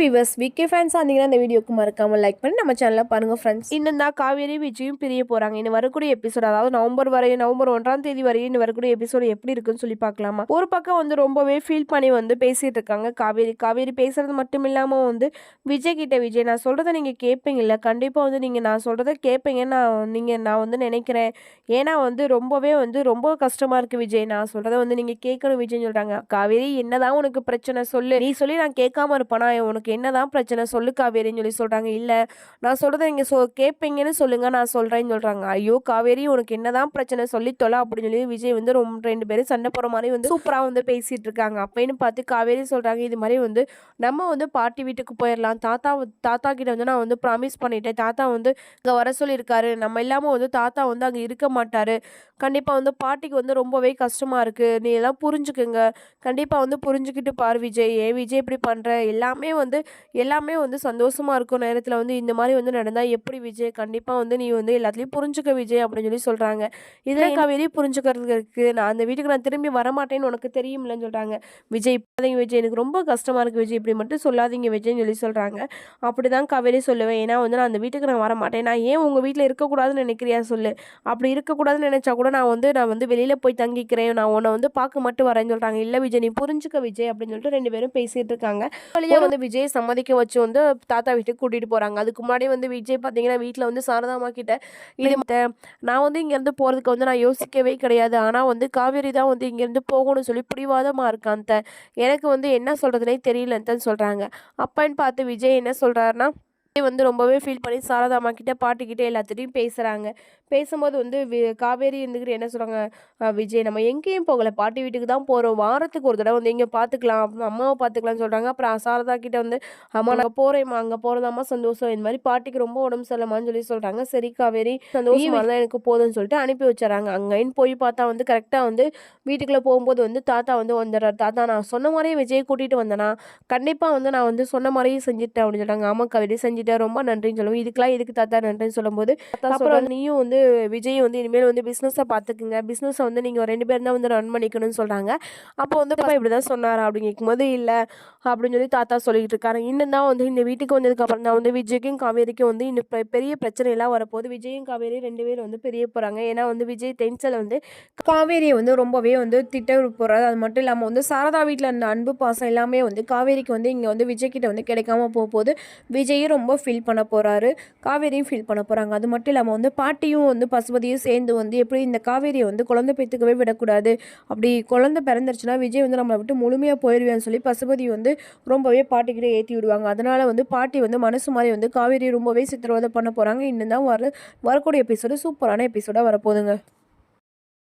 Viewers Vikhe fans இருந்தீங்கன்னா இந்த வீடியோக்கு மறக்காம லைக் பண்ணி நம்ம சேனலில் பாருங்க ஃப்ரெண்ட்ஸ் இன்னும் தான் காவேரி விஜயும் பிரிய போறாங்க. இன்னும் வரக்கூடிய எபிசோட் அதாவது நவம்பர் வரையும் நவம்பர் ஒன்றாம் தேதி வரையும் இன்னும் வரக்கூடிய எபிசோடு எப்படி இருக்குன்னு சொல்லி பார்க்கலாமா? ஒரு பக்கம் வந்து ரொம்பவே ஃபீல் பண்ணி வந்து பேசிட்டு இருக்காங்க காவேரி. காவேரி பேசுறது மட்டும் இல்லாம வந்து விஜய் கிட்ட விஜய் நான் சொல்றதை நீங்க கேட்பீங்கல்ல கண்டிப்பா வந்து நீங்க நான் சொல்றதை கேட்பீங்கன்னு நான் நீங்க நான் வந்து நினைக்கிறேன். ஏன்னா வந்து ரொம்பவே வந்து ரொம்ப கஷ்டமா இருக்கு விஜய். நான் சொல்றதை வந்து நீங்க கேட்கணும் விஜய்னு சொல்றாங்க. காவேரி என்னதான் உனக்கு பிரச்சனை சொல்லு. நீ சொல்லி நான் கேட்காம இருப்பேனா? உனக்கு என்னதான் பிரச்சனை சொல்லு காவேரின்னு சொல்லி சொல்றாங்க. இல்ல நான் சொல்றதை நீங்க சொ கேட்பீங்கன்னு சொல்லுங்க நான் சொல்றேன்னு சொல்றாங்க. ஐயோ காவேரி உனக்கு என்னதான் பிரச்சனை சொல்லி தொலை அப்படின்னு சொல்லி விஜய் வந்து ரொம்ப ரெண்டு பேரும் சண்டை போற மாதிரி வந்து சூப்பரா வந்து பேசிட்டு இருக்காங்க. அப்பன்னு பார்த்து காவேரி சொல்றாங்க இது மாதிரி வந்து நம்ம வந்து பாட்டி வீட்டுக்கு போயிடலாம் தாத்தா தாத்தா கிட்ட வந்து நான் வந்து ப்ராமிஸ் பண்ணிட்டேன். தாத்தா வந்து இங்க வர சொல்லியிருக்காரு. நம்ம இல்லாம வந்து தாத்தா வந்து அங்க இருக்க மாட்டாரு. கண்டிப்பா வந்து பாட்டிக்கு வந்து ரொம்பவே கஷ்டமா இருக்கு. நீ எல்லாம் புரிஞ்சுக்குங்க. கண்டிப்பா வந்து புரிஞ்சுக்கிட்டு பாரு விஜய். ஏன் விஜய் இப்படி பண்ற? எல்லாமே வந்து எல்லாமே வந்து சந்தோஷமா இருக்கும் நேரத்துல வந்து இந்த மாதிரி வந்து நடந்தா எப்படி விஜய்? கண்டிப்பா வந்து நீ வந்து எல்லாத்துலயும் புரிஞ்சுக்க விஜய் அப்படின்னு சொல்லி சொல்றாங்க. இதே காவேரி புரிஞ்சுக்கிறதுக்கு இருக்கு. நான் அந்த வீட்டுக்கு நான் திரும்பி வரமாட்டேன்னு உனக்கு தெரியும்லன்னு சொல்றாங்க. விஜய் இப்போதைங்க விஜய். எனக்கு ரொம்ப கஷ்டமா இருக்கு விஜய். இப்படி மட்டும் சொல்லாதீங்க விஜய்னு சொல்லி சொல்றாங்க. அப்படிதான் காவேரி சொல்லுவேன். ஏன்னா வந்து நான் அந்த வீட்டுக்கு நான் வரமாட்டேன். நான் ஏன் உங்க வீட்டில் இருக்கக்கூடாதுன்னு நினைக்கிறியா சொல்லு? அப்படி இருக்கக்கூடாதுன்னு நினைச்சா கூட நான் வந்து நான் வந்து வெளியில போய் தங்கிக்கிறேன். நான் உன்னை வந்து பார்க்க மட்டும் வரேன்னு சொல்றாங்க. இல்ல விஜய் நீ புரிஞ்சுக்க விஜய் அப்படின்னு சொல்லிட்டு ரெண்டு பேரும் பேசிட்டு இருக்காங்க. வழியா வந்து விஜய் சம்மதிக்க வச்சு வந்து தாத்தா வீட்டுக்கு கூட்டிட்டு போறாங்க. அதுக்கு முன்னாடி வந்து விஜய் பாத்தீங்கன்னா வீட்டில் வந்து சாரதாமா கிட்ட இது நான் வந்து இங்க இருந்து போறதுக்கு வந்து நான் யோசிக்கவே கிடையாது. ஆனா வந்து காவேரி தான் வந்து இங்க இருந்து போகணும்னு சொல்லி பிடிவாதமா இருக்கான் எனக்கு வந்து என்ன சொல்றதுனே தெரியலன்னு சொல்றாங்க. அப்பான்னு பார்த்து விஜய் என்ன சொல்றாருன்னா வந்து ரொம்பவே ஃபீல் பண்ணி சாரதாம்மா கிட்ட பாட்டிக்கிட்ட எல்லாத்துட்டையும் பேசுறாங்க. பேசும்போது வந்து வி- காவேரி இருந்துக்கிட்டு என்ன சொல்றாங்க "அஹ் விஜய் நம்ம எங்கேயும் போகல. பாட்டி வீட்டுக்கு தான் போறோம். வாரத்துக்கு ஒரு தடவை வந்து இங்க பாத்துக்கலாம். அப்புறம் அம்மாவை பாத்துக்கலாம்னு சொல்றாங்க. அப்புறம் சாரதா கிட்ட வந்து அம்மா நான் போறேம்மா. அங்க போறதாம்மா சந்தோஷம். இந்த மாதிரி பாட்டிக்கு ரொம்ப உடம்பு சரியில்லைம்மான்னு சொல்லி சொல்றாங்க. சரி காவேரி சந்தோஷமா தான் எனக்கு போதும்னு சொல்லிட்டு அனுப்பி வச்சுறாங்க அங்கேன்னு போய் பார்த்தா வந்து கரெக்டா வந்து வீட்டுக்குள்ள போகும்போது வந்து தாத்தா வந்து வந்துடுறாரு. தாத்தா நான் சொன்ன மாதிரியே விஜய் கூட்டிட்டு வந்தேனா கண்டிப்பா வந்து நான் வந்து சொன்ன மாதிரியே செஞ்சுட்டேன் அப்படின்னு சொல்றாங்க. ஆமா கவிதை செஞ்சுட்டேன் ரொம்ப நன்றின்னு சொல்லுவோம். இதுக்கெல்லாம் எதுக்கு தாத்தா நன்றின்னு சொல்லும்போது அப்புறம் நீயும் வந்து விஜய் வந்து இனிமேல் வந்து பிஸ்னஸை பார்த்துக்குங்க பிஸ்னஸை வந்து நீங்கள் ரெண்டு பேரும் தான் வந்து ரன் பண்ணிக்கணும்னு சொல்கிறாங்க அப்போ வந்து இப்படி தான் சொன்னாரா? அப்படின்னு கேட்கும்போது இல்லை. அப்படின்னு சொல்லி தாத்தா சொல்லிட்டு இருக்காரு. இன்னும் தான் வந்து இந்த வீட்டுக்கு வந்ததுக்கு அப்புறம் தான் வந்து விஜய்க்கும் காவேரிக்கும் வந்து இன்னும் பெரிய பிரச்சனை எல்லாம் வரப்போகுது. விஜயும் காவேரி ரெண்டு பேரும் வந்து பெரிய போகிறாங்க ஏன்னா வந்து விஜய் டென்ஷனில் வந்து காவேரியை வந்து ரொம்பவே வந்து திட்ட போகிறாரு அது மட்டும் இல்லாமல் வந்து சாரதா வீட்டில் இருந்த அன்பு பாசம் எல்லாமே வந்து காவேரிக்கு வந்து இங்கே வந்து விஜய் கிட்ட வந்து கிடைக்காம போக போகுது விஜயும் ரொம்ப ஃபீல் பண்ண போகிறாரு காவேரியும் ஃபீல் பண்ண போகிறாங்க அது மட்டும் இல்லாமல் வந்து பாட்டியும் வந்து பசுபதியும் சேர்ந்து வந்து எப்படி இந்த காவேரியை வந்து குழந்தை பேத்துக்கவே விடக்கூடாது. அப்படி குழந்தை பிறந்துருச்சுன்னா விஜய் வந்து நம்மளை விட்டு முழுமையாக போயிடுவேன்னு சொல்லி பசுபதி வந்து ரொம்பவே பாட்டிக்கிட்டே ஏற்றி விடுவாங்க. அதனால் வந்து பாட்டி வந்து மனசு மாதிரி வந்து காவேரி ரொம்பவே சித்திரவதை பண்ண போகிறாங்க இன்னும் தான் வர வரக்கூடிய எபிசோடு சூப்பரான எபிசோடாக வரப்போகுதுங்க.